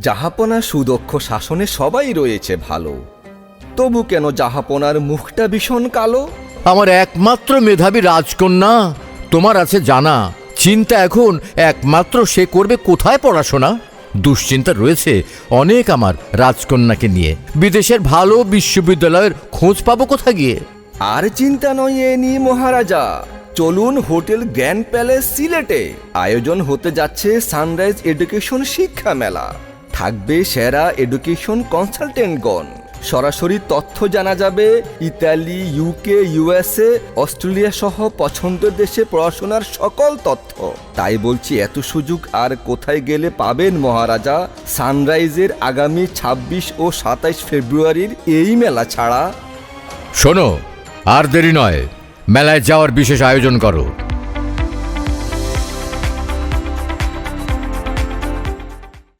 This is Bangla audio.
জাহাপনা সুদক্ষ শাসনে সবাই রয়েছে ভালো। তবু কেন জাহাপনার মুখটা ভীষণ কালো? আমার একমাত্র মেধাবী রাজকন্যা তোমার আছে জানা। চিন্তা এখন একমাত্র সে করবে কোথায় পড়াশোনা? দুশ্চিন্তা রয়েছে অনেক আমার রাজকন্যাকে নিয়ে। বিদেশের ভালো বিশ্ববিদ্যালয়ের খোঁজ পাবো কোথা গিয়ে? আর চিন্তা নয় এ নিয়ে মহারাজা। চলুন হোটেল গ্র্যান্ড প্যালেস সিলেটে। আয়োজন হতে যাচ্ছে সানরাইজ এডুকেশন শিক্ষা মেলা। থাকবে সেরা এডুকেশন কনসালটেন্টগণ। সরাসরি তথ্য জানা যাবে ইতালি ইউকে ইউএসএ অস্ট্রেলিয়া সহ পছন্দের দেশে পড়াশোনার সকল তথ্য। তাই বলছি, এত সুযোগ আর কোথায় গেলে পাবেন মহারাজা? সানরাইজের আগামী ২৬ ও সাতাইশ ফেব্রুয়ারির এই মেলা ছাড়া। শোনো, আর দেরি নয়। মেলায় যাওয়ার বিশেষ আয়োজন করো।